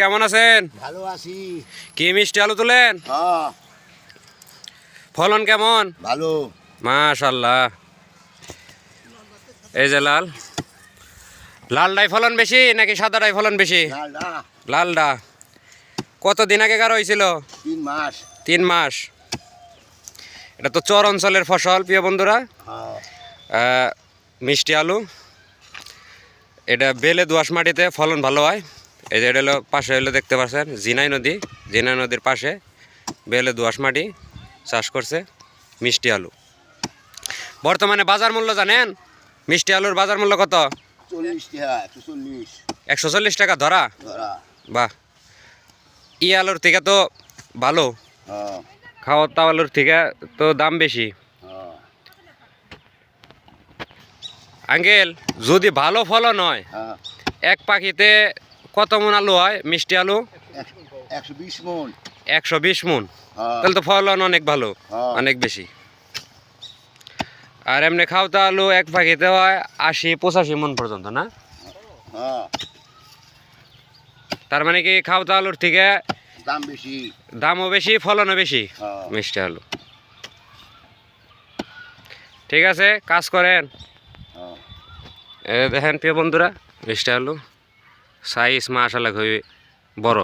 কেমন আছেন? ভালো আছি। কি মিষ্টি আলু তুলেন? হ্যাঁ। ফলন কেমন? ভালো। মাশাল্লাহ। এই যে লাল। লালডাই ফলন বেশি নাকি সাদাটাই ফলন বেশি? লালডা। কতদিন আগে কার হয়েছিল? তিন মাস। তিন মাস। এটা তো চর অঞ্চলের ফসল প্রিয় বন্ধুরা। হ্যাঁ। মিষ্টি আলু। এটা বেলে দোয়াশ মাটিতে ফলন ভালো হয়। এই যে এটা হলো পাশে হলো দেখতে পাচ্ছেন জিনাই নদী। জিনাই নদীর পাশে বেলে দোয়াশ মাটি চাষ করছে মিষ্টি আলু। বর্তমানে বাজার মূল্য জানেন? মিষ্টি আলুর বাজার মূল্য কত? একশো চল্লিশ টাকা ধরা? বাহ। ই আলুর থেকে তো ভালো। হ্যাঁ। খাওয়ার তাও আলুর থেকে তো দাম বেশি। হ্যাঁ। আঙ্কেল যদি ভালো ফলন হয় হ্যাঁ। এক পাখিতে কত মন আলু হয়? মিষ্টি আলু? একশো- বিশ মন। একশো বিশ মন। হ্যাঁ। তাহলে তো ফলন অনেক ভালো হ্যাঁ। অনেক বেশি। আর এমনি খাওয়া আলু এক পাখিতে হয় আশি পঁচাশি মন পর্যন্ত না? হ্যাঁ। তার মানে কি খাওয়া আলুর থেকে দাম বেশি। দামও বেশি ফলনও বেশি? মিষ্টি আলু। ঠিক আছে কাজ করেন। দেখেন প্রিয় বন্ধুরা মিষ্টি আলু। সাইজ মাশাল্লাহ খুবই বড়।